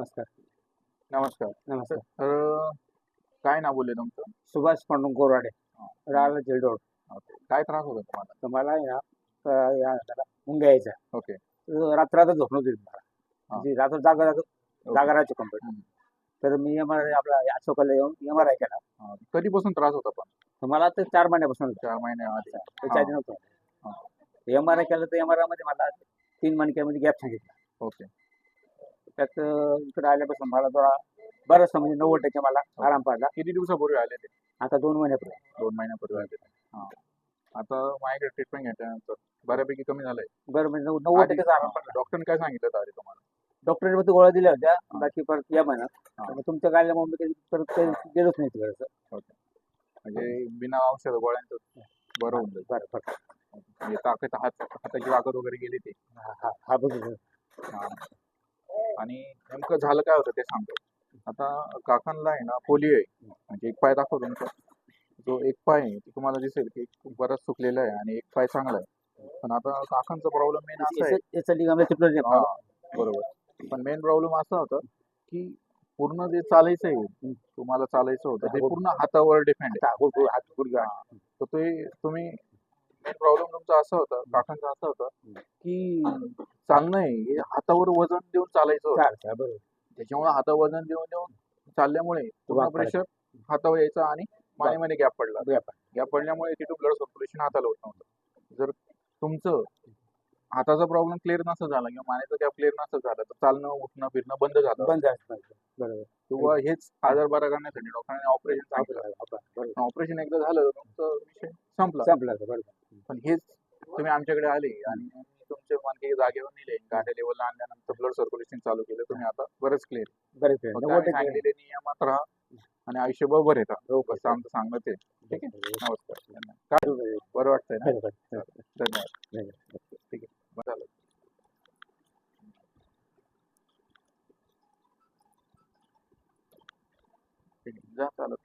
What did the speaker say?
नमस्कार. नमस्कार. नमस्कार. तर काय नाव बोलले तुमचं? सुभाष पांडुरंग गोराडे राहिला जेलडोड काय त्रास होता तुम्हाला? तर मला आहे ना अं, या त्याला मुंग्या यायचा ओके. तर रात्र झोप नव्हती मला. हा. म्हणजे रात्र जागा जागा जागा राहायचो कंप्लीट हम्म. तर मी एम आर आपला अशोकाला येऊन एम आर आय केला. हा, कधीपासून त्रास होता पण? तर मला तर चार महिन्यापासून होता. चार महिने आधी. त्याच्या आधी. नव्हतं. एम आर आय केलं तर एम आर आयमध्ये मला तीन मणक्यामध्ये गॅप सांगितला. ओके. इकडे आल्यापासून मला जरा बरंच म्हणजे नव्वद टक्के मला आराम पडला किती दिवसापूर्वी आले ते? आता दोन महिन्यापूर्वी. दोन महिन्यापूर्वी आले हा. आता माझ्याकडे ट्रीटमेंट घेतल्यानंतर बऱ्यापैकी कमी झालंय. बरं म्हणजे नव्व- नव्वद आधी- टक्केचा आराम पडला डॉक्टरने काय सांगितलं आधी तुम्हाला? डॉक्टरने फक्त गोळ्या दिल्या होत्या. बाकी परत या महिन्यात हा. तर तुमच्या गाडल्यामुळे मी काही परत काही गेलोच नाही तिकडचं म्हणजे बिना औषध गोळ्यांचं बरं होऊन जाईल. बरं बरं. म्हणजे ताकद हात हाताची ताकद वगैरे गेली ती. हा हा. हा बघू. हा. आणि नेमकं झालं काय होतं ते सांगतो. आता काकांना आहे ना पोलिओ आहे. म्हणजे एक पाय दाखव तुमचा जो एक पाय आहे ते तुम्हाला दिसेल की बराच सुकलेला आहे आणि एक पाय चांगला आहे. पण आता काकांचा प्रॉब्लेम मेन असा आहे. बरोबर. पण मेन प्रॉब्लेम असा होता की पूर्ण जे चालायचं आहे तुम्हाला चालायचं होतं ते पूर्ण हातावर डिपेंड आहे. तर ते तुम्ही प्रॉब्लेम तुमचा असा होता काकांचा असा होता की चालणं आहे हातावर वजन देऊन चालायचं होतं. बरोबर. त्याच्यामुळे हातावर वजन देऊन देऊन चालल्यामुळे प्रेशर हातावर यायचा आणि मानेमध्ये गॅप पडला. Gap गॅप पडल्यामुळे तिथं ब्लड सर्क्युलेशन हाताला होत नव्हतं. जर तुमचं हाताचा प्रॉब्लेम क्लिअर नसं झाला किंवा मानेचा गॅप क्लिअर नसं झालं तर चालणं उठणं फिरणं बंद झालं बंद. बरोबर. किंवा हेच आजार बरा करण्यासाठी डॉक्टरांनी ऑपरेशन ऑपरेशन एकदा झालं तर तुमचा विषय संपला. संपलं बरोबर. पण हेच तुम्ही आमच्याकडे आले आणि तुमचे मानके जागेवर नेले. गाड्या लेवलला आणल्यानंतर ब्लड सर्क्युलेशन चालू केलं. तुम्ही आता बरंच क्लिअर बरेच नियमात राहा आणि आयुष्यभर बरे राहा आमचं सांगणं ते ठीक आहे? नमस्कार. बरं वाटतंय धन्यवाद. ठीक आहे. बरं जा चालत